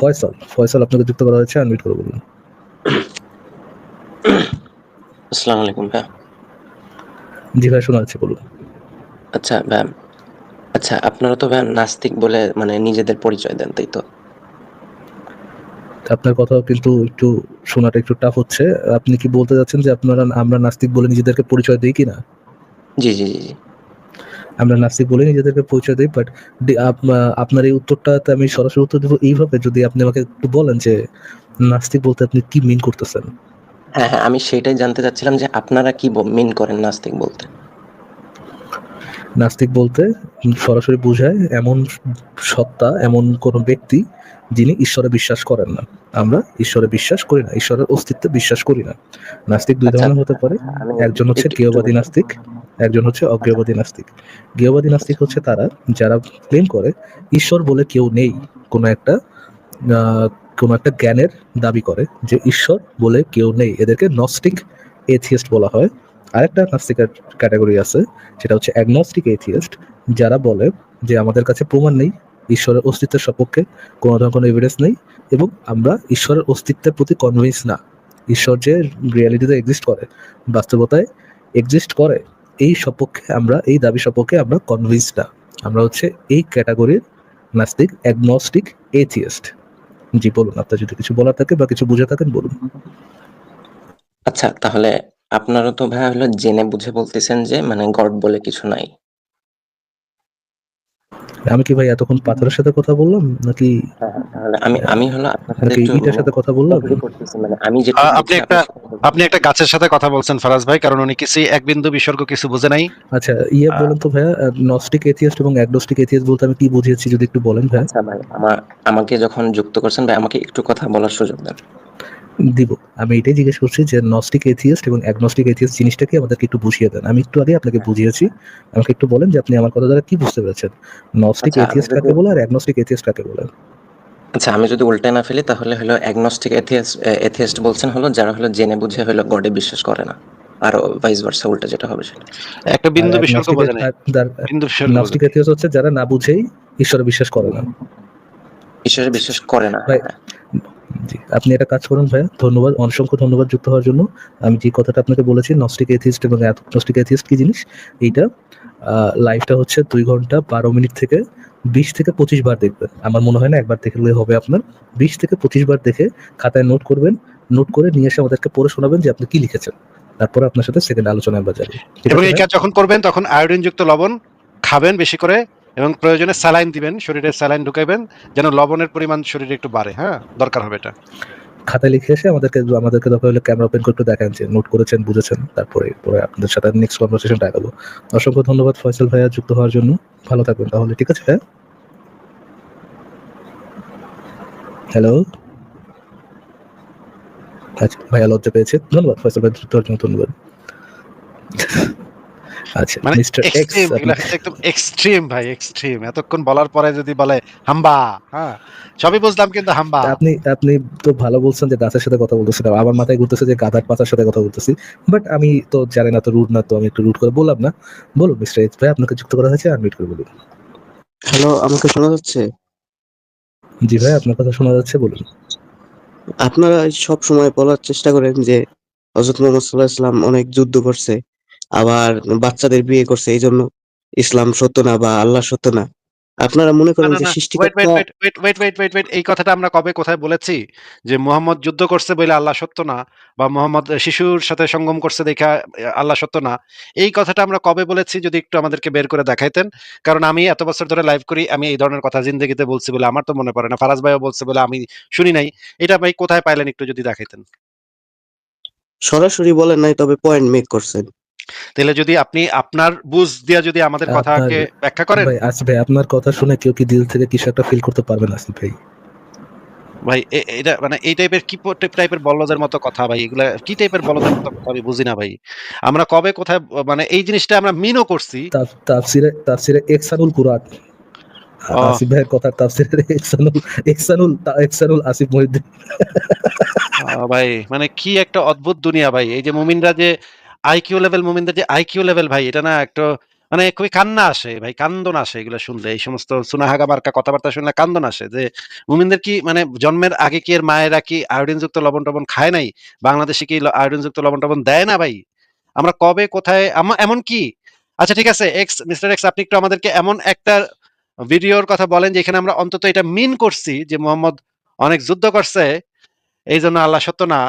ফয়সাল ফয়সাল আপনাকে যুক্ত করা হয়েছে আনমিট করে বলুন। আসসালামু আলাইকুম ভাই। জি ভাই শোনা যাচ্ছে বলুন। আচ্ছা ভাই আচ্ছা আপনারা তো ভাই নাস্তিক বলে মানে নিজেদের পরিচয় দেন তাই তো? আপনার কথা কিন্তু একটু শোনাটা একটু টাফ হচ্ছে। আপনি কি বলতে যাচ্ছেন যে আপনারা আমরা নাস্তিক বলে নিজেদেরকে পরিচয় দিই কি না জি জি জি জি। আমরা নাস্তিক বলে নিজেদেরকে পরিচয় দিই বাট আপনার এই উত্তরটাতে আমি সরাসরি উত্তর দেবো এইভাবে যদি আপনি আমাকে একটু বলেন যে নাস্তিক বলতে আপনি কি মিন করতেছেন? হ্যাঁ হ্যাঁ আমি সেটাই জানতে চাচ্ছিলাম যে আপনারা কি মিন করেন নাস্তিক বলতে? নাস্তিক বলতে সরাসরি বোঝায় এমন সত্তা এমন কোন ব্যক্তি যিনি ঈশ্বরে বিশ্বাস করেন না। আমরা ঈশ্বরে বিশ্বাস করি না ঈশ্বরের অস্তিত্বে বিশ্বাস করি না। নাস্তিক দুই আচ্ছা, ধরনের হতে পারে। একজন হচ্ছে গৃহবাদী নাস্তিক একজন হচ্ছে অজ্ঞেয়বাদী নাস্তিক। গৃহবাদী নাস্তিক হচ্ছে তারা, যারা ক্লেম করে, ঈশ্বর বলে কেউ নেই, কোনো একটা কোনো একটা জ্ঞানের দাবি করে যে ঈশ্বর বলে কেউ নেই। এদেরকে নস্টিক এথিয়েস্ট বলা হয়। আরেকটা নাস্তিকের ক্যাটাগরি আছে, সেটা হচ্ছে অ্যাগনস্টিক এথিয়েস্ট যারা বলে যে আমাদের কাছে প্রমাণ নেই, ঈশ্বরের অস্তিত্বের সপক্ষে কোনো ধরনের কোনো এভিডেন্স নেই এবং আমরা ঈশ্বরের অস্তিত্বের প্রতি কনভিন্স না। ঈশ্বর যে রিয়ালিটিতে এক্সিস্ট করে, বাস্তবতায় এক্সিস্ট করে এই সপক্ষে আমরা, এই দাবি সপক্ষে আমরা কনভিন্স না। আমরা হচ্ছে এই ক্যাটাগরির নাস্তিক অ্যাগনস্টিক এথিয়েস্ট জি, বলুন, আপনার যদি কিছু বলার থাকে বা কিছু বুঝে থাকেন, বলুন। আচ্ছা তাহলে আপনারা তো ভাই হলো জেনে বুঝে বলতেছেন যে মানে গড বলে কিছু নাই। আমি কি ভাই এতক্ষণ পাথরের সাথে কথা বললাম? নাকি হ্যাঁ, হ্যাঁ, তাহলে আমি আমি হলো আপনার সাথে একটু ইটার সাথে কথা বললাম? মানে আমি যেটা আপনি একটা- আপনি একটা গাছের সাথে কথা বলছেন ফারাজ ভাই কারণ উনি কিছু এক বিন্দু বিসর্গ কিছু বুঝে নাই। আচ্ছা ইয়ে বলেন তো ভাইয়া নস্টিক এথিয়েস্ট এবং অ্যাগনস্টিক এথিয়েস্ট বলতে আমি কি বুঝিয়েছি যদি একটু বলেন ভাইয়া? আচ্ছা ভাই আমার আমাকে যখন যুক্ত করছেন ভাই আমাকে একটু কথা বলার সুযোগ দেন। দিব। আমি এটাই জিজ্ঞেস করছি যে নস্টিক এথিয়েস্ট এবং অ্যাগনস্টিক এথিয়েস্ট জিনিসটাকে আমাদেরকে একটু বুঝিয়ে দেন। আমি একটু আগে আপনাকে বুঝিয়েছি। আমাকে একটু বলেন যে আপনি আমার কথা দ্বারা কি বুঝতে পেরেছেন? নস্টিক আচ্ছা, আমি এথিয়েস্ট কাকে যদি- বলে আর অ্যাগনস্টিক এথিয়েস্ট কাকে বলে? আচ্ছা আমি যদি উল্টে না ফেলি তাহলে হলো অ্যাগনস্টিক এথিয়েস্ট এথিয়েস্ট বলছেন হলো যারা হলো জেনে বুঝে হলো গডে বিশ্বাস করে না। আর ভাইস ভার্সা উল্টা যেটা হবে সেটা। একটা বিন্দু বিসর্গ বোঝে নাই। বিন্দু বিসর্গ নস্টিক। এথিয়েস্ট হচ্ছে যারা না বুঝেই ঈশ্বরে বিশ্বাস করে না। ঈশ্বরে বিশ্বাস করে না জি আপনি একটা কাজ করুন ভাইয়া। ধন্যবাদ অসংখ্য ধন্যবাদ যুক্ত হওয়ার জন্য। আমি যে কথাটা আপনাকে বলেছি নস্টিক এথিস্ট এবং নস্টিক এথিস্ট কি জিনিস? এইটা লাইভটা হচ্ছে দুই ঘণ্টা বারো মিনিট থেকে বিশ থেকে পঁচিশ বার দেখবেন আমার মনে হয় না একবার দেখলে হবে আপনার। বিশ থেকে পঁচিশ বার দেখে খাতায় নোট করবেন নোট করে নিয়ে এসে আমাদেরকে পড়ে শোনাবেন যে আপনি কি লিখেছেন। তারপরে আপনার সাথে সেকেন্ড আলোচনা আমরা যাব। এবং এই কাজ যখন করবেন তখন আয়োডিনযুক্ত লবণ খাবেন বেশি করে এবং প্রয়োজনে স্যালাইন দিবেন, শরীরে স্যালাইন ঢুকাইবেন, যেন লবণের পরিমাণ শরীরে একটু বাড়ে হ্যাঁ? দরকার হবে এটা। খাতায় লিখে এসে আমাদেরকে আমাদেরকে দরকার হলে ক্যামেরা ওপেন করে দেখান যে নোট করেছেন, বুঝেছেন, তারপরে, পরে আপনাদের সাথে নেক্সট কনভারসেশনটা আগাবো। অসংখ্য ধন্যবাদ ফয়সাল ভাইয়া যুক্ত হওয়ার জন্য। ভালো থাকবেন তাহলে, ঠিক আছে হ্যাঁ? হ্যালো আচ্ছা ভাইয়া লজ্জা পেয়েছে। ধন্যবাদ, ফয়সাল ভাই, যুক্ত হওয়ার জন্য ধন্যবাদ। আচ্ছা মানে এক্সট্রিম এগুলা একদম এক্সট্রিম ভাই এক্সট্রিম এতক্ষণ বলার পরে যদি বলে হাম্বা হ্যাঁ সবই বুঝলাম কিন্তু হাম্বা। আপনি আপনি তো ভালো বলছেন যে গাছের সাথে কথা বলতেছেন আমার মাথায় ঘুরতেছে যে গাধার পাতার সাথে কথা বলতেছি। বাট আমি তো জানি না তো রুট না তো আমি একটু রুট করে বললাম না। বলুন মিস্টার এইচ ভাই আপনাকে যুক্ত করা হয়েছে আনমিট করে বলুন। হ্যালো আমাকে শোনা যাচ্ছে? জি ভাই আপনার কথা শোনা যাচ্ছে বলুন। আপনারা সব সময় বলার চেষ্টা করেন যে হজরত মোহাম্মদ সাল্লাহ ইসলাম অনেক যুদ্ধ করছে। আবার বাচ্চাদের বিয়ে করছে এই জন্য ইসলাম সত্য না বা আল্লাহ সত্য না। আপনারা মনে করেন যে সৃষ্টিকর্তা wait wait wait wait wait wait এই কথাটা আমরা কবে কোথায় বলেছি? যে মোহাম্মদ যুদ্ধ করছে বলে আল্লাহ সত্য না বা মোহাম্মদ শিশুর সাথে সঙ্গম করছে দেখা আল্লাহ সত্য না এই কথাটা আমরা কবে বলেছি যদি একটু আমাদেরকে বের করে দেখাইতেন? কারণ আমি এত বছর ধরে লাইভ করি আমি এই ধরনের কথা জিন্দগিতে বলছি বলে আমার তো মনে পড়ে না ফারাজ ভাইও বলছে বলে আমি শুনি নাই। এটা ভাই কোথায় পাইলেন একটু যদি দেখাইতেন? সরাসরি বলেন নাই তবে পয়েন্ট মেক করছেন। তাহলে যদি আপনি আপনার বুঝ দিয়া যদি আমাদের কথাকে ব্যাখ্যা করেন। ভাই আসিফ ভাই আপনার কথা শুনে কেউ কি দিল থেকে কিছু একটা ফিল করতে পারবেন আসিফ ভাই? ভাই এটা মানে এই টাইপের কি টাইপের বলদের মতো কথা ভাই? এগুলা কি টাইপের বলদের মতো কথা আমি বুঝি না ভাই। আমরা কবে কোথায় মানে এই জিনিসটা আমরা মিনও করছি। তাফ- তাফসিরে তাফসিরে এক্সানুল কুরআন। আসিফ ভাইয়ের কথা তাফসিরে এক্সানুল এক্সানুল এক্সানুল আসিফ মহিউদ্দিন। ভাই মানে কি একটা অদ্ভুত দুনিয়া ভাই। এই যে মুমিনরা যে আইকিউ লেভেল মুমিনদের যে আইকিউ লেভেল ভাই, এটা না একটা মানে খুবই কান্না আসে ভাই, কান্দন আসে এগুলো শুনলে। এই সমস্ত সুনাহাগা মার্কা কথাবার্তা শুনলে কান্দন আসে যে মুমিনদের কি মানে জন্মের আগে কি এর মায়েরা কি আয়োডিন যুক্ত লবণ টবণ খায় নাই? বাংলাদেশে কি আয়োডিন যুক্ত লবণ টবণ দেয় না ভাই? আমরা কবে, কোথায় এমন কি? আচ্ছা ঠিক আছে এক্স মিস্টার এক্স আপনি একটু আমাদেরকে এমন একটা ভিডিওর কথা বলেন যেখানে আমরা অন্তত এটা মিন করছি যে মোহাম্মদ অনেক যুদ্ধ করছে। এই জন্য আল্লাহ সত্য না।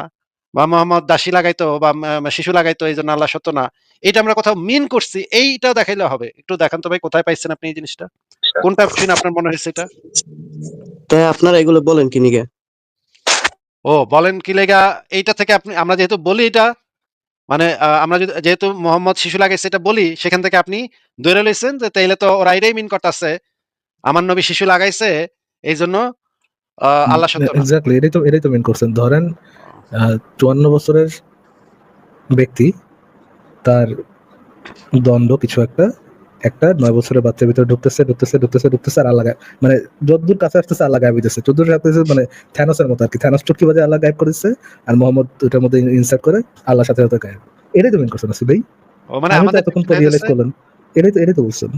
বা মোহাম্মদ দাসী লাগাইতো বা শিশু লাগাইতো এই জন্য আল্লাহ সত্য না। এটা আমরা কোথাও মিন করছি এইটাও দেখাইলে হবে। একটু দেখান তো ভাই কোথায় পাইছেন আপনি এই জিনিসটা? কোনটা শুনে আপনার মনে হয়েছে এটা? তাই আপনারা এগুলো বলেন কি নিগে? ও বলেন কি লেগা এইটা থেকে আপনি আমরা যেহেতু বলি এটা মানে আমরা যদি যেহেতু মোহাম্মদ শিশু লাগাইছে এটা বলি সেখান থেকে আপনি ধরে লইছেন যে তাইলে তো ওরা এটাই মিন করতেছে আমার নবী শিশু লাগাইছে এই জন্য আল্লাহ সত্য এক্স্যাক্টলি এটাই তো এটাই তো মেন করছেন। ধরেন চুয়ান্ন বছরের ব্যক্তি তার দণ্ড কিছু একটা একটা নয় বছরের বাচ্চার ভিতরে ঢুকতেছে ঢুকতেছে ঢুকতেছে ঢুকতেছে আর আল্লাহ। মানে যতদূর কাছে আসতেছে আল্লাহ গায়েব হইতেছে। যতদূর আসতেছে মানে থ্যানোসের মতো আর কি থ্যানোস চুটকি বাজে আল্লাহ গায়েব করেছে আর মোহাম্মদ ওটার মধ্যে ইনসার্ট করে আল্লাহর সাথে সাথে গায়েব। এটাই তো মেন করছেন আসি ভাই। ও মানে আমি তো আমাদের এতক্ষণ যুক্তিটা রিয়েলাইজ করলেন। এটাই তো এটাই তো বলছেন।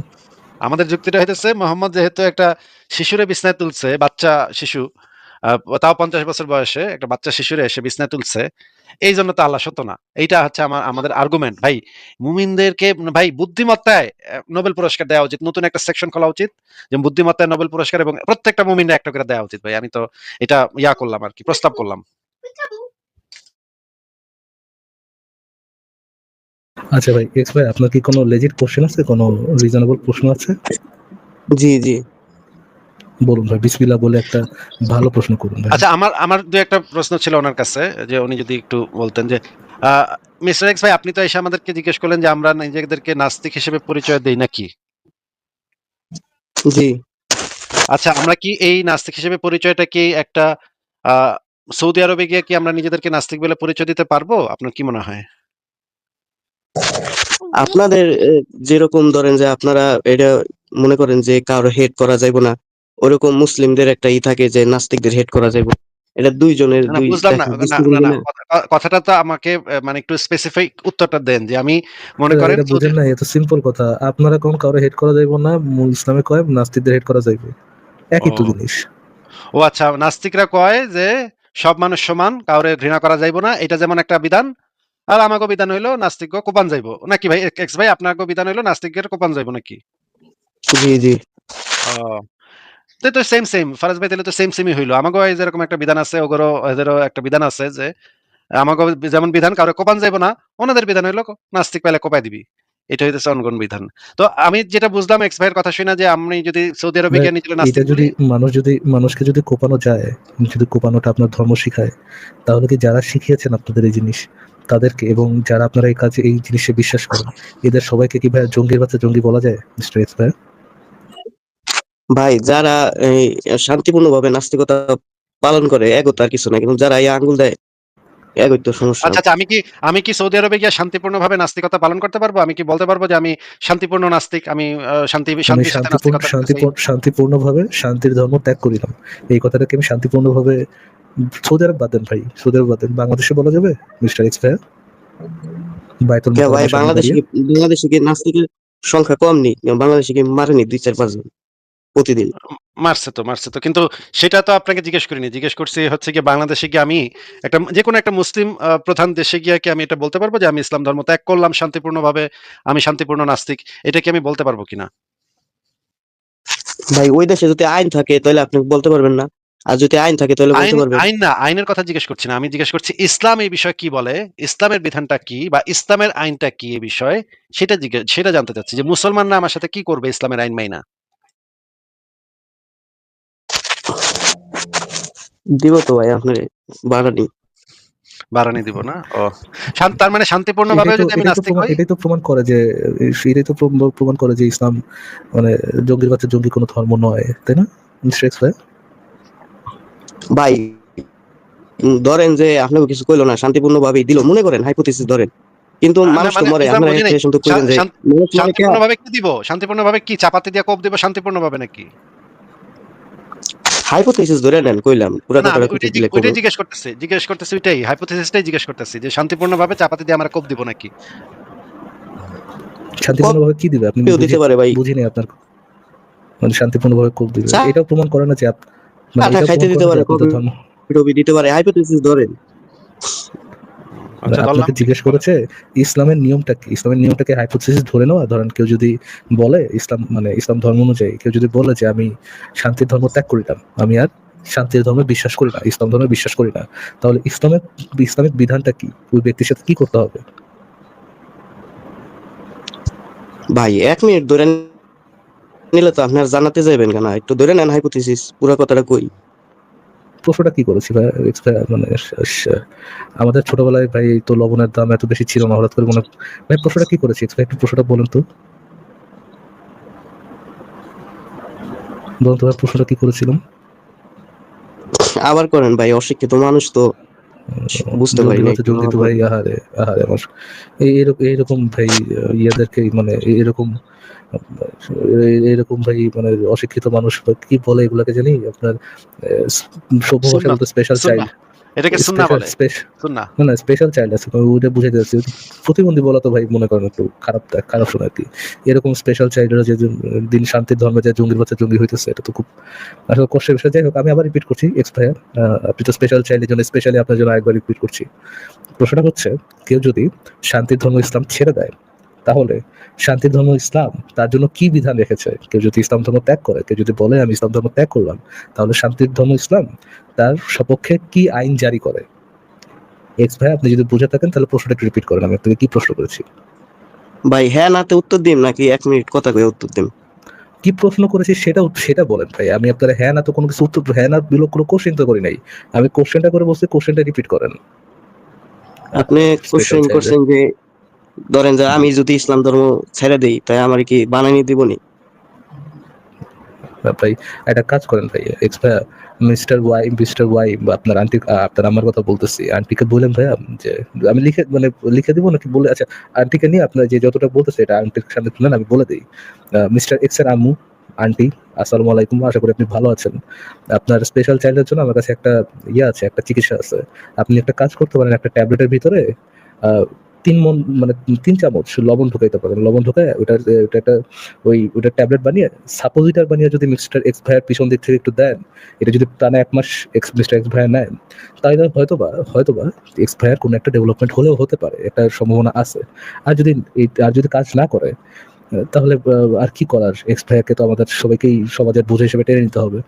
আমাদের যুক্তিটা হইতেছে মোহাম্মদ যেহেতু একটা শিশুরে বিছনায় তুলছে বাচ্চা শিশু তাও পঞ্চাশ বছর বয়সে একটা বাচ্চা শিশুরে এসে বিছনায় তুলছে। এই জন্য তো আল্লাহ সত্য না। এইটা হচ্ছে আমার আমাদের আর্গুমেন্ট ভাই মুমিনদেরকে ভাই বুদ্ধিমত্তায় নোবেল পুরস্কার দেওয়া উচিত। নতুন একটা সেকশন খোলা উচিত যে বুদ্ধিমত্তায় নোবেল পুরস্কার এবং প্রত্যেকটা মুমিনরা একটা করে দেওয়া উচিত। ভাই আমি তো এটা ইয়া করলাম আর কি প্রস্তাব করলাম। আচ্ছা ভাই এক্স ভাই আপনার কি কোনো লেজিট কোশ্চেন আছে? কোনো রিজনেবল প্রশ্ন আছে? জি জি। বলুন ভাই বিসমিল্লাহ বলে একটা ভালো প্রশ্ন করুন আচ্ছা আমার আমার দু একটা প্রশ্ন ছিল ওনার কাছে যে উনি যদি একটু বলতেন যে মিস্টার এক্স ভাই আপনি তো এসে আমাদেরকে জিজ্ঞেস করলেন যে আমরা নিজেদেরকে নাস্তিক হিসেবে পরিচয় দেই নাকি? জি। আচ্ছা আমরা কি এই নাস্তিক হিসেবে পরিচয়টা কি একটা আহ, সৌদি আরবে গিয়ে কি আমরা নিজেদেরকে নাস্তিক বলে পরিচয় দিতে পারব? আপনার কি মনে হয়? আপনাদের যেরকম ধরেন যে আপনারা এটা মনে করেন যে কারও হেড করা যাইব না ওরকম মুসলিমদের একটা ই থাকে যে নাস্তিকদের হেড করা যাইব। এটা দুইজনের দুই কথাটা তো আমাকে মানে একটু স্পেসিফিক উত্তরটা দেন যে আমি মনে করেন বুঝেন না এত সিম্পল কথা। আপনারা কোন কারও হেড করা যাইব না মূল ইসলামে কয় নাস্তিকদের হেড করা যাইবে। একই তো ও। জিনিস। ও আচ্ছা নাস্তিকরা কয় যে সব মানুষ সমান কাউরে ঘৃণা করা যাইব না এটা যেমন একটা বিধান আর আমাকে বিধান হইল নাস্তিক কোপান যাইব। নাকি ভাই এক্স ভাই আপনাকে বিধান হইল নাস্তিকের কোপান যাইব নাকি? জি জি। তো সেম সেম ফারাজ ভাই তাহলে তো সেম সেমই হইল। আমাকে এই যেরকম একটা বিধান আছে ওগরও এদেরও একটা বিধান আছে যে আমাকে যেমন বিধান কারও কোপান যাইব না ওনাদের বিধান হইল নাস্তিক পাইলে কোপাই দিবি। এটা হইতেছে অনগণ বিধান। তো আমি যেটা বুঝলাম এক্স ভাইয়ের কথা শুনে যে আমি যদি সৌদি আরবে গিয়ে নিজের এটা যদি মানুষ যদি মানুষকে যদি কোপানো যায় যদি কোপানোটা আপনার ধর্ম শিখায় তাহলে কি যারা শিখিয়েছেন আপনাদের এই জিনিস তাদেরকে এবং যারা আপনারা এই কাজে এই জিনিসে বিশ্বাস করেন এদের সবাইকে কি ভাই জঙ্গির বাচ্চা জঙ্গি বলা যায় মিস্টার এক্স ভাই ভাই যারা এই শান্তিপূর্ণ ভাবে নাস্তিকতা পালন করে এগোতে আর কিছু না কিন্তু যারা এই আঙ্গুল দেয় এগোই তো সমস্যা। আচ্ছা আচ্ছা আমি কি আমি কি সৌদি আরবে গিয়ে শান্তিপূর্ণ ভাবে নাস্তিকতা পালন করতে পারব? আমি কি বলতে পারব যে আমি শান্তিপূর্ণ নাস্তিক আমি শান্তি শান্তির সাথে শান্তিপূর্ণ নাস্তিকতা শান্তিপূর্ণ শান্তিপূর্ণভাবে শান্তির ধর্ম ত্যাগ করিলাম। এই কথাটাকে আমি শান্তিপূর্ণভাবে সৌদি আরব বাদ দেন ভাই সৌদি আরব বাদ দেন। বাংলাদেশে বলা যাবে মিস্টার এক্স বাইতুল ভাই বাংলাদেশে বাংলাদেশে কি নাস্তিকের সংখ্যা কম নেই বাংলাদেশে কি মারেনি দুই চার পাঁচজন? প্রতিদিন। মারছে তো মারছে তো। কিন্তু সেটা তো আপনাকে জিজ্ঞেস করিনি। জিজ্ঞেস করছি হচ্ছে কি বাংলাদেশে গিয়ে আমি একটা যে কোনো একটা মুসলিম প্রধান দেশে গিয়ে কি আমি এটা বলতে পারব যে আমি ইসলাম ধর্ম ত্যাগ করলাম শান্তিপূর্ণভাবে আমি শান্তিপূর্ণ নাস্তিক? এটা কি আমি বলতে পারব কিনা? ভাই ওই দেশে যদি আইন থাকে তাহলে আপনি বলতে পারবেন না। আর যদি আইন থাকে তাহলে বলতে পারবেন। আইন না আইনের কথা জিজ্ঞেস করছি না। আমি জিজ্ঞেস করছি ইসলাম এই বিষয়ে কি বলে? ইসলামের বিধানটা কি বা ইসলামের আইনটা কি এই বিষয়ে? সেটা জিজ্ঞেস সেটা জানতে চাচ্ছি যে মুসলমানরা আমার সাথে কি করবে ইসলামের আইন মাইনা? দিব তো ভাই আপনার বাড়ানি বাড়ানি দিব না? ও। শান্ত- তার মানে শান্তিপূর্ণ ভাবে যদি আমি নাস্তিক হই? এটাই তো প্রমাণ করে যে এটাই তো প্রমাণ করে যে ইসলাম মানে জঙ্গির বাচ্চা জঙ্গি কোনো ধর্ম নয় তাই না? এক্স ভাই? ভাই ধরেন যে আপনাকে কিছু কইলো না শান্তিপূর্ণ ভাবে দিল মনে করেন হাইপোথিসিস ধরেন। কিন্তু মানুষ তো মানে মরে শুনতে কইলেন যে? শান্তিপূর্ণ ভাবে কি? দিব? শান্তিপূর্ণ ভাবে কি? চাপাতি দিয়ে কোপ দিব শান্তিপূর্ণ ভাবে নাকি? হাইপোথিসিস ধরে নেন কইলাম পুরো কথাটা কইতে দিলে কইবো। জিজ্ঞেস করতেছে জিজ্ঞেস করতেছে ওইটাই হাইপোথিসিসটাই জিজ্ঞেস করতেছে যে শান্তিপূর্ণ ভাবে চাপাতি দিয়ে আমরা কোপ দিব নাকি? শান্তিপূর্ণভাবে কি দিবে? আপনি দিতে পারে ভাই। বুঝিনি আপনার মানে শান্তিপূর্ণভাবে কোপ দিবে। এটা এটাও প্রমাণ করে না যে আপ- মানে খাইতে দিতে পারে, রবি দিতে পারে। হাইপোথিসিস ধরেন। আপনাকে জিজ্ঞেস করেছে ইসলামের নিয়মটা কি? ইসলামের নিয়মটাকে হাইপোথিসিস ধরে নেওয়া? ধরেন কেউ যদি বলে ইসলাম মানে ইসলাম ধর্ম অনুযায়ী কেউ যদি বলে যে আমি শান্তির ধর্ম ত্যাগ করিলাম আমি আর শান্তির ধর্মে বিশ্বাস করি না ইসলাম ধর্মে বিশ্বাস করি না তাহলে ইসলামের ইসলামিক বিধানটা কি? ওই ব্যক্তির সাথে কি করতে হবে? ভাই এক মিনিট ধরে নিলে তো আপনার জানাতে যাবেন কেন? একটু ধরে নেন হাইপোথিসিস পুরো কথাটা কই? প্রশ্নটা কি করেছি ভাই? এক্স মানে আমাদের ছোটবেলায় ভাই তো লবণের দাম এত বেশি ছিল না, হঠাৎ করে মনে ভাই প্রশ্নটা কি করেছি? একটু প্রশ্নটা বলুন তো। বলুন তো ভাই প্রশ্নটা কি করেছিলাম? আবার করেন ভাই, অশিক্ষিত মানুষ তো বুঝতে পারি। বলতে ভাই আহারে আহারে আমার। এইরকম এইরকম ভাই ইয়াদেরকে মানে এরকম এরকম ভাই মানে অশিক্ষিত মানুষ কি বলে এগুলাকে জানি? আপনার সভ্য ভাষা স্পেশাল চাইল্ড এটাকে সুন্না বলে। সুন্না। না না স্পেশাল চাইল্ড আছে বুঝাইতে যাচ্ছি প্রতিবন্ধী বলা তো ভাই মনে করেন একটু খারাপ খারাপ শোনা কি। এরকম স্পেশাল চাইল্ডরা যে দিন শান্তির ধর্মে যে জঙ্গির বাচ্চা জঙ্গি হইতেছে এটা তো খুব আসলে কষ্টের বিষয়। যাই হোক আমি আবার রিপিট করছি আপনি তো স্পেশাল চাইল্ডের জন্য স্পেশালি আপনার জন্য আরেকবার রিপিট করছি। প্রশ্নটা হচ্ছে কেউ যদি শান্তির ধর্ম ইসলাম ছেড়ে দেয় তাহলে শান্তি ধর্ম ইসলাম তার জন্য কি বিধান রেখেছে? কেউ যদি ইসলাম ধর্ম ত্যাগ করে কেউ যদি বলে আমি ইসলাম ধর্ম ত্যাগ করলাম তাহলে শান্তির ধর্ম ইসলাম তার সপক্ষে কি আইন জারি করে? এক্স ভাই আপনি যদি বুঝে থাকেন তাহলে প্রশ্নটা একটু রিপিট করেন আমি আপনাকে কি প্রশ্ন করেছি? ভাই হ্যাঁ নাতে উত্তর দিন নাকি এক মিনিট কথা কয়ে উত্তর দিন কি প্রশ্ন করেছি সেটা সেটা বলেন ভাই আমি আপনার হ্যাঁ না তো কোনো কিছু উত্তর হ্যাঁ না বিলোক কোনো কোশ্চেন তো করি নাই। আমি কোশ্চেনটা করে বলছি কোশ্চেনটা রিপিট করেন। আপনি কোশ্চেন। করছেন যে ধরেন যে আমি যদি ইসলাম ধর্ম ছেড়ে দেই, তাই আমার কি বানানি দিবনি? ভাই, একটা কাজ করেন ভাই এক্স ভাই মিস্টার ওয়াই মিস্টার ওয়াই বা আপনার আন্টি আপনার আমার কথা বলতেছি আন্টিকে বলেন ভাইয়া, যে আমি লিখে মানে লিখে দিব নাকি বলে আচ্ছা আন্টিকে নিয়ে আপনার যে যতটা বলতেছে এটা আন্টির সামনে তুলেন আমি বলে দিই। মিস্টার এক্সের আম্মু আন্টি আসসালামু আলাইকুম, আশা করি আপনি ভালো আছেন। আপনার স্পেশাল চাইল্ডের জন্য আমার কাছে একটা ইয়ে আছে, একটা চিকিৎসা আছে। আপনি একটা কাজ করতে পারেন একটা ট্যাবলেটের ভিতরে তিন মন মানে তিন চামচ লবণ ঢুকাইতে পারেন লবণ ঢুকায় ওটা ওটা একটা ওই, ওটা ট্যাবলেট বানিয়ে সাপোজিটার বানিয়ে যদি মিস্টার এক্স ভাইয়ের পিছন দিক থেকে একটু দেন, এটা যদি টানা এক মাস এক্স মিস্টার এক্স ভাইয়ের নেন, তাহলে হয়তো বা হয়তো বা এক্স ভাইয়ের কোনো একটা ডেভেলপমেন্ট হলেও হতে পারে, একটা সম্ভাবনা আছে। আর যদি এই, আর যদি কাজ না করে, তাহলে আর কি করার? এক্স ভাইয়াকে তো আমাদের সবাইকেই সমাজের বোঝা হিসেবে টেনে নিতে হবে।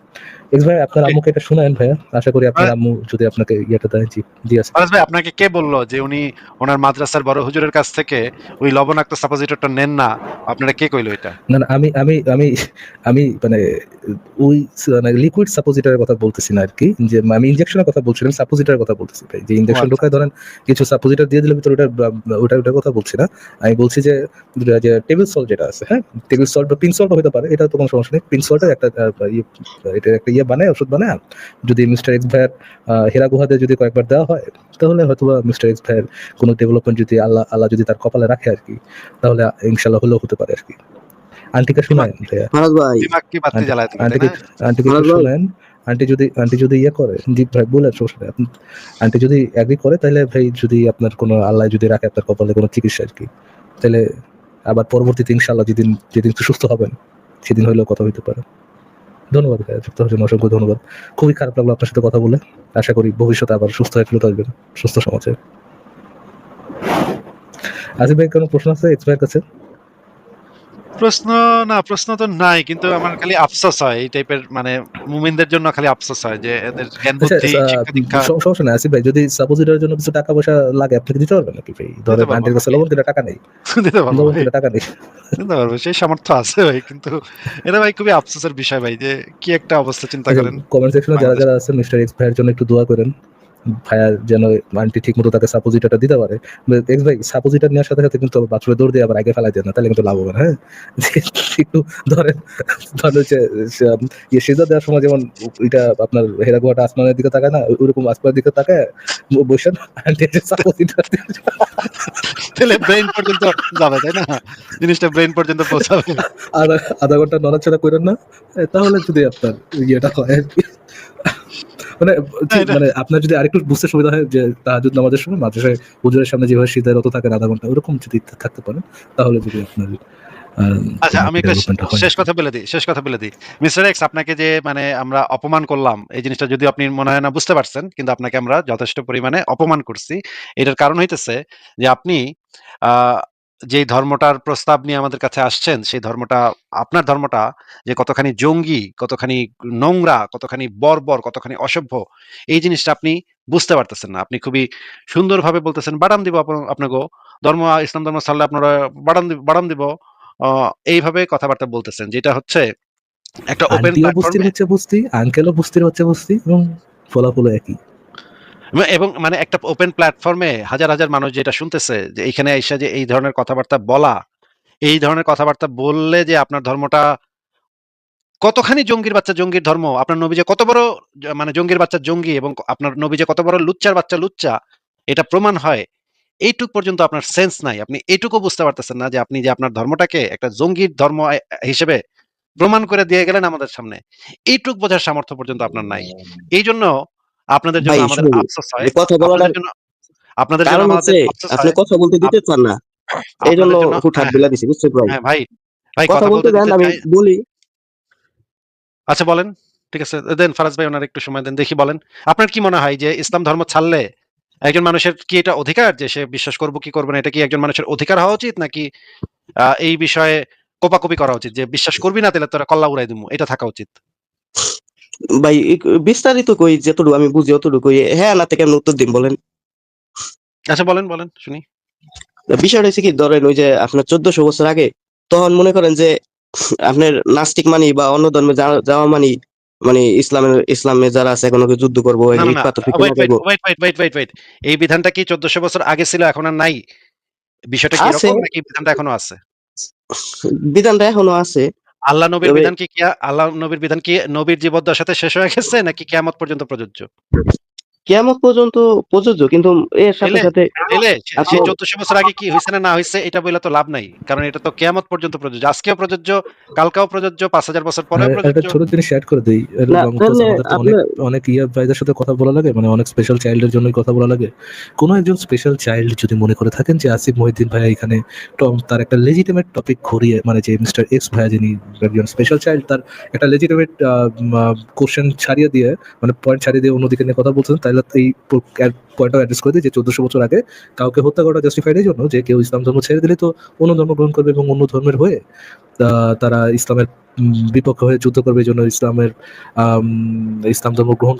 এক্স ভাই আপনার আম্মুকে এটা শোনায়েন ভাইয়া। আশা করি আপনার। আম্মু যদি আপনাকে ইয়েটা দেয় জি দিয়েছে ফারাজ ভাই আপনাকে কে বলল যে উনি ওনার মাদ্রাসার বড় হুজুরের কাছ থেকে ওই লবণাক্ত সাপোজিটরটা নেন না? আপনারা কে কইলো এটা? না না আমি আমি আমি আমি মানে ওই মানে লিকুইড সাপোজিটরের কথা বলতেছি না আর কি যে আমি ইনজেকশনের কথা বলছিলাম সাপোজিটরের কথা বলতেছি ভাই। যে ইনজেকশন আচ্ছা। ঢোকায় ধরেন কিছু সাপোজিটর দিয়ে দিলে ভিতরে ওটা ওটা ওটার কথা বলছি না। আমি বলছি যে যে টেবিল সল্ট যেটা আছে হ্যাঁ? টেবিল সল্ট বা পিন সল্ট হতে পারে এটা তো কোনো সমস্যা নেই। পিন সল্টের একটা ইয়ে এটা একটা ইয়ে বানায় ওষুধ বানায়। যদি মিস্টার এক্স ভাইয়ের হেরা গুহাতে যদি কয়েকবার দেওয়া হয় তাহলে হয়তো মিস্টার এক্স ভাইয়ের কোনো ডেভেলপমেন্ট যদি আল্লাহ আল্লাহ যদি তার কপালে রাখে আর কি তাহলে ইনশাল্লাহ হলেও হতে পারে আর কি। আন্টিকে শোনায় আন্টিকে। শোনেন আন্টি যদি আন্টি যদি ইয়ে করে জি ভাই বলে সমস্যা আন্টি যদি অ্যাগ্রি করে তাহলে ভাই যদি আপনার কোনো আল্লাহ যদি রাখে আপনার কপালে কোনো চিকিৎসা আর কি তাহলে আবার পরবর্তীতে ইনশাল্লাহ যেদিন যেদিন একটু সুস্থ হবেন সেদিন হইলেও কথা হইতে পারে। ধন্যবাদ যুক্ত জন্য অসংখ্য ধন্যবাদ। খুবই খারাপ লাগল আপনার সাথে কথা বলে। আশা করি ভবিষ্যতে আবার সুস্থ হয়ে ফেরত আসবেন সুস্থ সমাজে। আজিম ভাই কোনো প্রশ্ন আছে? এক্স ভাইয়ের কাছে? প্রশ্ন না প্রশ্ন তো নাই কিন্তু আমার খালি আফসোস হয় এই টাইপের মানে মুমিনদের জন্য খালি আফসোস হয় যে এদের জ্ঞান আচ্ছা বুদ্ধি সম- সমস্যা নাই আসিফ ভাই যদি সাপোজিটরের জন্য কিছু টাকা পয়সা লাগে আপনি দিতে পারবেন নাকি ভাই? ধরেন পারব। কাছে লবণ কিনা টাকা নেই। দিতে পারব কিনা টাকা নেই। দিতে পারব সেই সামর্থ্য আছে ভাই কিন্তু এটা ভাই খুবই আফসোসের বিষয় ভাই যে কি একটা অবস্থা চিন্তা করেন। কমেন্ট সেকশনে যারা যারা আছেন মিস্টার এক্স ভাইয়ের জন্য একটু দোয়া করেন। ভাইয়া যেন আন্টি ঠিক মতো তাকে সাপোজিটারটা দিতে পারে। এক্স ভাই সাপোজিটার নেওয়ার সাথে সাথে কিন্তু বাথরুমে দৌড় দিয়ে আবার আগে ফেলাই দেন না তাহলে কিন্তু লাভ হবে না হ্যাঁ? একটু ধরেন ধরেন হচ্ছে ইয়ে সিজা দেওয়ার সময় যেমন এটা আপনার হেরা গুহাটা আসমানের দিকে তাকায় না ওইরকম আসমানের দিকে তাকায় বসেন আন্টি সাপোজিটার তাহলে ব্রেন পর্যন্ত যাবে তাই না? জিনিসটা ব্রেন পর্যন্ত পৌঁছাবে। আধা আধা ঘণ্টা নড়াচড়া করেন না তাহলে যদি আপনার ইয়েটা হয় আর কি। মানে মানে আপনার যদি আরেকটু বুঝতে সুবিধা হয় যে তাহাজুদ নামাজের সময় মাদ্রাসায় হুজুরের সামনে যেভাবে থাকেন আধা ঘণ্টা ওরকম যদি থাকতে পারেন তাহলে যদি আপনার আচ্ছা আমি একটা শেষ কথা বলে দিই শেষ কথা বলে দিই। মিস্টার এক্স আপনাকে যে মানে আমরা অপমান করলাম এই জিনিসটা যদি আপনি মনে হয় না বুঝতে পারছেন কিন্তু আপনাকে আমরা যথেষ্ট পরিমাণে অপমান করছি। এটার কারণ হইতেছে যে আপনি যে ধর্মটার প্রস্তাব নিয়ে আমাদের কাছে আসছেন সেই ধর্মটা আপনার ধর্মটা যে কতখানি জঙ্গি কতখানি নোংরা কতখানি বর্বর কতখানি অসভ্য এই জিনিসটা আপনি বুঝতে পারতেছেন না। আপনি খুবই সুন্দরভাবে বলতেছেন বাড়াম দিব আপনাকে ধর্ম ইসলাম ধর্ম সাল্লাহ আপনারা বাড়াম দিব বাড়াম দিব। এইভাবে কথাবার্তা বলতেছেন যেটা হচ্ছে একটা ওপেন আন্টিও হচ্ছে বুস্তি আঙ্কেলও বুস্তির হচ্ছে বুস্তি এবং ফলাফল একই। এবং মানে একটা ওপেন প্ল্যাটফর্মে হাজার হাজার মানুষ যেটা শুনতেছে যে এখানে এসে যে এই ধরনের কথাবার্তা বলা এই ধরনের কথাবার্তা বললে যে আপনার ধর্মটা কতখানি জঙ্গির বাচ্চা জঙ্গির ধর্ম আপনার নবী যে কত বড় মানে জঙ্গির বাচ্চা জঙ্গি এবং আপনার নবী যে কত বড় লুচ্চার বাচ্চা লুচ্চা এটা প্রমাণ হয়। এইটুক পর্যন্ত আপনার সেন্স নাই। আপনি এইটুকু বুঝতে পারতেছেন না যে আপনি যে আপনার ধর্মটাকে একটা জঙ্গির ধর্ম হিসেবে প্রমাণ করে দিয়ে গেলেন আমাদের সামনে। এইটুক বোঝার সামর্থ্য পর্যন্ত আপনার নাই। এই জন্য আপনাদের জন্য আমাদের আফসোস হয়। কথা বলার জন্য আপনাদের জন্য আমাদের আপনি কথা বলতে দিতে চান না। এই জন্য হুটহাট হ্যাঁ, বেলা দিছি বুঝছেন ভাই? হ্যাঁ ভাই। ভাই কথা বলতে দেন আমি বলি। আচ্ছা বলেন। ঠিক আছে দেন ফারাজ ভাই ওনার একটু সময় দেন দেখি বলেন। আপনার কি মনে হয় যে ইসলাম ধর্ম ছাড়লে একজন মানুষের কি এটা অধিকার যে সে বিশ্বাস করব কি করবে না এটা কি একজন মানুষের অধিকার হওয়া উচিত নাকি আহ, এই বিষয়ে কোপাকুপি করা উচিত? যে বিশ্বাস করবি না তাহলে তোরা কল্লা উড়াই দিমু এটা থাকা উচিত। ভাই বিস্তারিত কই যতটুকু আমি বুঝি অতটুকু হ্যাঁ না থেকে আমি উত্তর দিন বলেন। আচ্ছা বলেন বলেন শুনি। বিষয়টা হচ্ছে কি ধরেন ওই যে আপনার চোদ্দশো বছর আগে তখন মনে করেন যে আপনার নাস্তিক মানি বা অন্য ধর্মে যাওয়া- মানি মানে ইসলামের ইসলামে যারা আছে এখন যুদ্ধ করব. এই বিধানটা কি চোদ্দশো বছর আগে ছিল এখন আর নাই? বিষয়টা কি নাকি বিধানটা এখনও আছে? বিধানটা এখনও আছে। আল্লাহ নবীর বিধান কি কি আল্লাহ নবীর বিধান কি নবীর জীবদ্দশাতে শেষ হয়ে গেছে নাকি কিয়ামত পর্যন্ত প্রযোজ্য? কেমন পর্যন্ত প্রযোজ্য কিন্তু এর সাথে সাথে এলে সে- চোদ্দশো বছর আগে কি হয়েছে না না হয়েছে এটা বলে তো লাভ নাই কারণ এটা তো কেয়ামত পর্যন্ত প্রযোজ্য আজকেও প্রযোজ্য কালকেও প্রযোজ্য পাঁচ হাজার বছর পরেও আর একটা ছোট জিনিস অ্যাড করে দিই অনেক আপনার- অনেক ইয়া ভাইদের সাথে কথা বলা লাগে মানে অনেক স্পেশাল চাইল্ডের জন্যই কথা বলা লাগে। কোনো একজন স্পেশাল চাইল্ড যদি মনে করে থাকেন যে আসিফ মহিউদ্দিন ভাইয়া এখানে টম- তার একটা লেজিটিমেট টপিক ঘুরিয়ে মানে যে মিস্টার এক্স ভাইয়া যিনি একজন স্পেশাল চাইল্ড তার একটা লেজিটিমেট কোশ্চেন ছাড়িয়ে দিয়ে মানে পয়েন্ট ছাড়িয়ে দিয়ে অন্যদিকে নিয়ে কথা বলছেন তাহলে এই পয়েন্টটা অ্যাড্রেস করে দিই যে চোদ্দশো বছর আগে কাউকে হত্যা করা জাস্টিফাইড এই জন্য যে কেউ ইসলাম ধর্ম ছেড়ে দিলে তো অন্য ধর্ম গ্রহণ করবে এবং অন্য ধর্মের হয়ে তারা ইসলামের বিপক্ষে হয়ে যুদ্ধ করবে এই জন্য ইসলামের ইসলাম ধর্ম গ্রহণ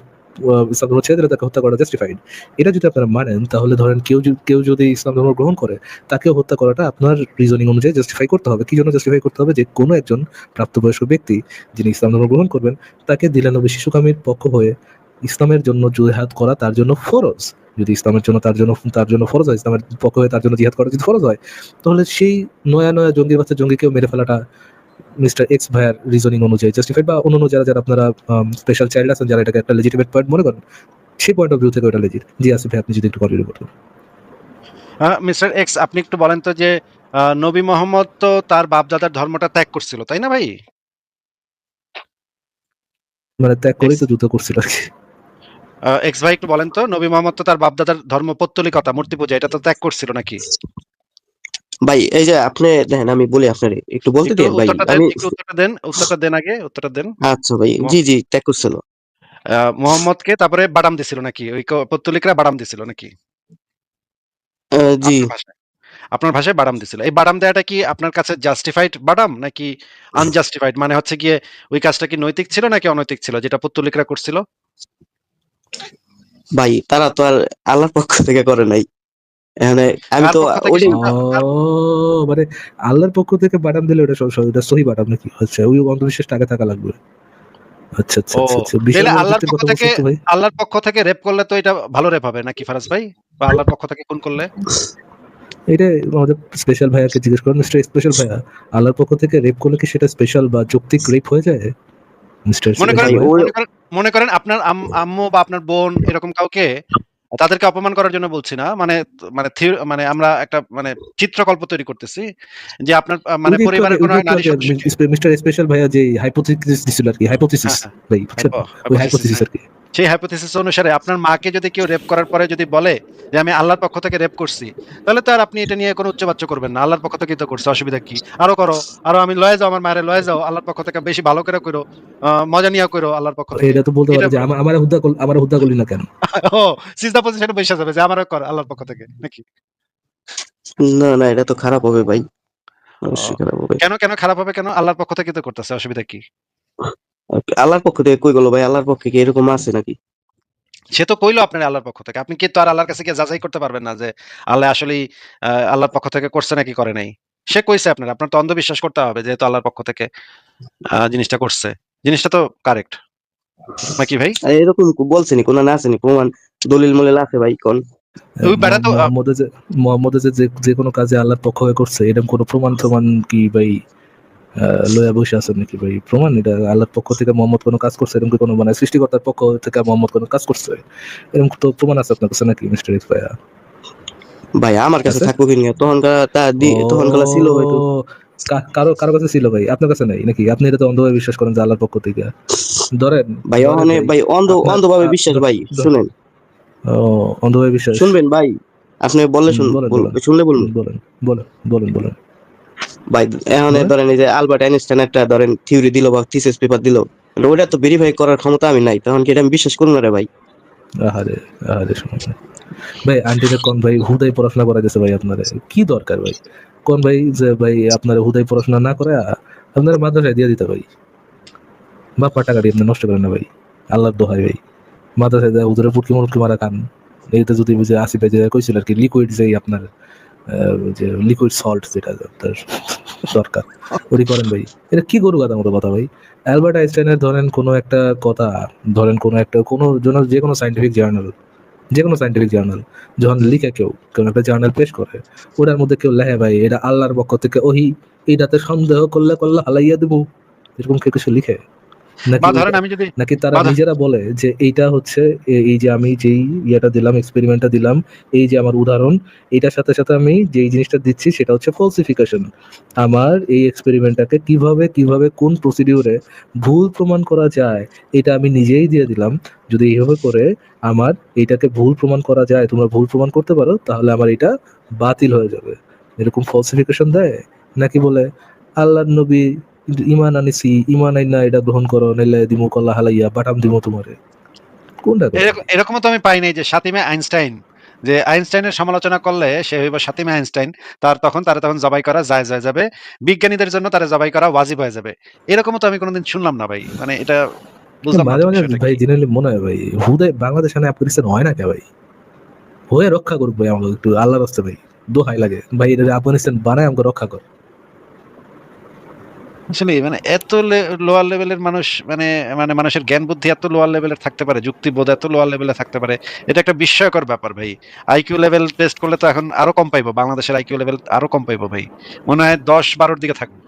ইসলাম ধর্ম ছেড়ে দিলে তাকে হত্যা করা জাস্টিফাইড এটা যদি আপনারা মানেন, তাহলে ধরেন কেউ কেউ যদি ইসলাম ধর্ম গ্রহণ করে তাকে হত্যা করাটা আপনার রিজনিং অনুযায়ী জাস্টিফাই করতে হবে। কি জন্য জাস্টিফাই করতে হবে? যে কোনো একজন প্রাপ্তবয়স্ক ব্যক্তি যিনি ইসলাম ধর্ম গ্রহণ করবেন, তাকে দিলানবী শিশুকামীর পক্ষ হয়ে ইসলামের জন্য জিহাদ করা তার জন্য ফরজ। যদি ইসলামের জন্য তার জন্য তার জন্য ফরজ হয় ইসলামের পক্ষ হয়ে তার জন্য জিহাদ করা যদি ফরজ হয় তাহলে সেই নয়া নয়া জঙ্গি বাচ্চা জঙ্গিকেও মেরে ফেলাটা মিস্টার এক্স ভাইয়ার রিজনিং অনুযায়ী জাস্টিফাইড বা অন্য যারা যারা আপনারা স্পেশাল চাইল্ড আছেন যারা এটাকে একটা লেজিটিমেট পয়েন্ট মনে করেন সেই পয়েন্ট অফ ভিউ থেকে ওটা লেজিট জি আসিফ ভাই আপনি যদি একটু কন্টিনিউ করতেন মিস্টার এক্স আপনি একটু বলেন তো যে নবী মোহাম্মদ তো তার বাপদাদার ধর্মটা ত্যাগ করছিল তাই না ভাই? মানে ত্যাগ করেই তো যুদ্ধ করছিল। আর কি এক্স ভাই একটু বলেন তো নবী মোহাম্মদ তো তার বাপদাদার ধর্ম পত্তলিকতা মূর্তি পূজা এটা তো ত্যাগ করছিল নাকি? ভাই এই যে আপনি দেখেন আমি বলি আপনার একটু বলতে দিন ভাই আমি উত্তরটা দেন উত্তরটা দেন আগে উত্তরটা দেন। আচ্ছা ভাই জি জি ত্যাগ করছিল। মোহাম্মদকে তারপরে বাদাম দিছিল নাকি? ওই পত্তলিকরা বাদাম দিছিল নাকি? জি। আপনার ভাষায়। আপনার ভাষায় বাদাম দিছিল। এই বাদাম দেওয়াটা কি আপনার কাছে জাস্টিফাইড বাদাম নাকি আনজাস্টিফাইড মানে হচ্ছে গিয়ে ওই কাজটা কি নৈতিক ছিল নাকি অনৈতিক ছিল যেটা পত্তলিকরা করছিল? ভাই তারা তো আর আল্লাহর পক্ষ থেকে করে নাই। এখানে আমি তো মানে আল্লাহর পক্ষ থেকে বাদাম দিলে ওটা ওটা সহি বাদাম নাকি? আচ্ছা ওই অন্ধবিশ্বাসটা আগে থাকা লাগবে। আচ্ছা আচ্ছা আচ্ছা আচ্ছা। আল্লাহর পক্ষ থেকে- আল্লাহর পক্ষ থেকে রেপ করলে তো এটা ভালো রেপ হবে নাকি ফারাজ ভাই? বা আল্লাহর পক্ষ থেকে খুন করলে? এটা আমাদের স্পেশাল ভাইয়াকে জিজ্ঞেস করেন মিস্টার স্পেশাল ভাইয়া আল্লাহর পক্ষ থেকে রেপ করলে কি সেটা স্পেশাল বা যৌক্তিক রেপ হয়ে যায়? মনে করেন মনে করেন আপনার আম্মু বা আপনার বোন এরকম কাউকে তাদেরকে অপমান করার জন্য বলছি না মানে মানে মানে আমরা একটা মানে চিত্রকল্প তৈরি করতেছি যে আপনার মানে পরিবারের কোনো নারী মিস্টার স্পেশাল ভাইয়া যে হাইপোথিসিস দিছিল আর কি হাইপোথিসিস ভাই হাইপোথিসিস আর কি। সেই হাইপোথিসিস অনুসারে আপনার মাকে যদি কেউ রেপ করার পরে যদি বলে যে আমি আল্লাহর পক্ষ থেকে রেপ করছি তাহলে তো আর আপনি এটা নিয়ে কোনো উচ্চবাচ্য করবেন না। আল্লাহর পক্ষ থেকে তো করছে অসুবিধা কি? আরও করো আরও আমি লয়ে যাও আমার মায়ের লয়ে যাও আল্লাহর পক্ষ থেকে বেশি ভালো করে করো মজা নিয়ে করো আল্লাহর পক্ষ থেকে। এটা তো বলতে পারে যে আমার আমার হুদা করল- আমার হুদা করলি না কেন? ও সিজদা পজিশনে বসে যাবে যে আমারও কর আল্লাহর পক্ষ থেকে নাকি? না না এটা তো খারাপ হবে ভাই। অবশ্যই খারাপ হবে। কেন কেন খারাপ হবে কেন? আল্লাহর পক্ষ থেকে তো করতেছে অসুবিধা কি? আল্লাহর পক্ষ থেকে কই গেল ভাই? আল্লাহর পক্ষে কি এরকম আছে নাকি? সে তো কইলো আপনার আল্লাহর পক্ষ থেকে। আপনি কি তো আর আল্লাহর কাছে গিয়ে যাচাই করতে পারবেন না যে আল্লাহ আসলেই আহ, আল্লাহর পক্ষ থেকে করছে নাকি করে নাই? সে কইছে আপনার। আপনার তো অন্ধবিশ্বাস করতে হবে যেহেতু আল্লাহর পক্ষ থেকে জিনিসটা করছে। জিনিসটা তো কারেক্ট নাকি ভাই? এরকম বলছেনি কোন না আসেনি প্রমাণ দলিল মলিল আছে ভাই কোন? ওই বেটা তো- মোহাম্মদের যে মোহাম্মদের যে যে- কোনো কাজে আল্লাহর পক্ষ হয়ে করছে এরকম কোনো প্রমাণ প্রমাণ কি ভাই? লইয়া বসে আছেন নাকি ভাই? প্রমাণ এটা আল্লাহর পক্ষ থেকে মোহাম্মদ কোনো কাজ করছে এরকম কোনো মানে সৃষ্টিকর্তার পক্ষ থেকে মোহাম্মদ কোনো কাজ করছে? এরকম তো প্রমাণ আছে আপনার কাছে নাকি মিস্টার ভাই আমার কাছে থাকব কি তখনকার তা তখনকার ছিল হয়তো। কারও কারও কাছে ছিল ভাই আপনার কাছে নাই নাকি? আপনি এটা তো অন্ধভাবে বিশ্বাস করেন যে আল্লাহর পক্ষ থেকে। ধরেন ভাই ওখানে ভাই। অন্ধ অন্ধভাবে বিশ্বাস ভাই শুনেন। ও অন্ধভাবে বিশ্বাস। শুনবেন ভাই আপনি বললে হুম, শুন বলেন, বল- বলেন। শুনলে বলুন। বলেন বলেন বলেন বলেন। ভাই এখন ধরেন এই যে আলবার্ট আইনস্টাইন একটা ধরেন থিওরি দিল বা থিসিস পেপার দিল ওটা তো ভেরিফাই করার ক্ষমতা আমি নাই তখন কি এটা আমি বিশ্বাস করব না রে ভাই? আহারে আহারে শুনুন ভাই আন্টিটা কোন ভাই হুদাই পড়াশোনা করা গেছে ভাই আপনার কি দরকার ভাই? কোন ভাই যে ভাই আপনার হুদাই পড়াশোনা না করে আপনার মাদ্রাসায় দিয়ে দিতে ভাই? বাপ্পা টাকা দিয়ে আপনি নষ্ট করেন না ভাই আল্লাহর দোহাই ভাই। মাদ্রাসায় হুদুরে পুটকি মুটকি মারা খান এইটা যদি বুঝে আসি ভাই যে কইছিল আর কি লিকুইড যেই আপনার যে লিকুইড সল্ট যেটা আপনার দরকার। ওটি করেন ভাই। এটা কি গরু গাদা মতো কথা ভাই? অ্যালবার্ট আইনস্টাইনের ধরেন কোনো একটা কথা, ধরেন কোনো একটা, কোনো জন্য যে কোনো সাইন্টিফিক জার্নাল যে কোনো সাইন্টিফিক জার্নাল যখন লিখে কেউ কেউ একটা জার্নাল পেশ করে, ওটার মধ্যে কেউ লেখে, ভাই, এটা আল্লাহর পক্ষ থেকে ওহি এইটাতে সন্দেহ করলে করলে হালাইয়া দেবো। এরকম কেউ কিছু লিখে? বা ধরেন আমি যদি নাকি তারা নিজেরা বলে যে এইটা হচ্ছে এই যে আমি যেই ইয়েটা দিলাম এক্সপেরিমেন্টটা দিলাম এই যে আমার উদাহরণ এইটার সাথে সাথে আমি যেই জিনিসটা দিচ্ছি সেটা হচ্ছে ফলসিফিকেশন আমার এই এক্সপেরিমেন্টটাকে কীভাবে কীভাবে কোন প্রসিডিউরে ভুল প্রমাণ করা যায় এটা আমি নিজেই দিয়ে দিলাম। যদি এইভাবে করে আমার এইটাকে ভুল প্রমাণ করা যায় তোমরা ভুল প্রমাণ করতে পারো তাহলে আমার এটা বাতিল হয়ে যাবে। এরকম ফলসিফিকেশন দেয়? নাকি বলে আল্লাহ নবী ইমান আনিছি ইমান এটা গ্রহণ করো নাইলে দিমু কল্লা হালাইয়া বাটাম দিমু তোমারে। কোনটা এরকম তো আমি পাই নাই যে সাতিমে আইনস্টাইন যে আইনস্টাইনের সমালোচনা করলে সে হইব সাতিমে আইনস্টাইন তার তখন তারা তখন জবাই করা যায় যাবে। বিজ্ঞানীদের জন্য তারা জবাই করা ওয়াজিব হয়ে যাবে। এরকমও তো আমি কোনোদিন শুনলাম না ভাই মানে এটা বুঝলাম মাঝে মাঝে ভাই। জেনারেলি মনে হয় ভাই হুদয় বাংলাদেশ এনে আফগানিস্তান হয় না কে ভাই? হয়ে রক্ষা করুক ভাই আমাকে একটু আল্লাহর রাস্তে ভাই দোহাই লাগে। ভাই এটা আফগানিস্তান বানায় আমাকে রক্ষা কর। আসলে মানে এত লোয়ার লেভেলের মানুষ মানে মানে মানুষের জ্ঞান বুদ্ধি এত লোয়ার লেভেলের থাকতে পারে, যুক্তিবোধ এত লোয়ার লেভেলে থাকতে পারে, এটা একটা বিস্ময়কর ব্যাপার ভাই। আইকিউ লেভেল টেস্ট করলে তো এখন কম বাংলাদেশের আইকিউ লেভেল কম ভাই। মনে হয় দশ বারোর দিকে থাকবে।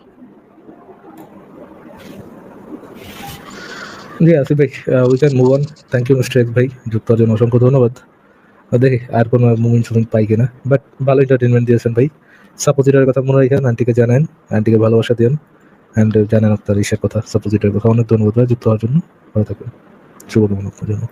জি, আসিফ ভাই we can move on thank you mister ভাই যুক্ত হওয়ার জন্য অসংখ্য ধন্যবাদ। দেখি, আর কোনো মুভমেন্ট পাই কিনা। বাট ভালো এন্টারটেনমেন্ট দিয়েছেন ভাই। সাপোজিটার কথা মনে রাখেন আন্টিকে জানেন, আন্টিকে ভালোবাসা দিন অ্যান্ড জানেন আপনার ইসের কথা সাপোজিটের কথা। অনেক ধন্যবাদ যুক্ত হওয়ার জন্য। ভালো থাকবেন। শুভকামনা আপনার জন্য।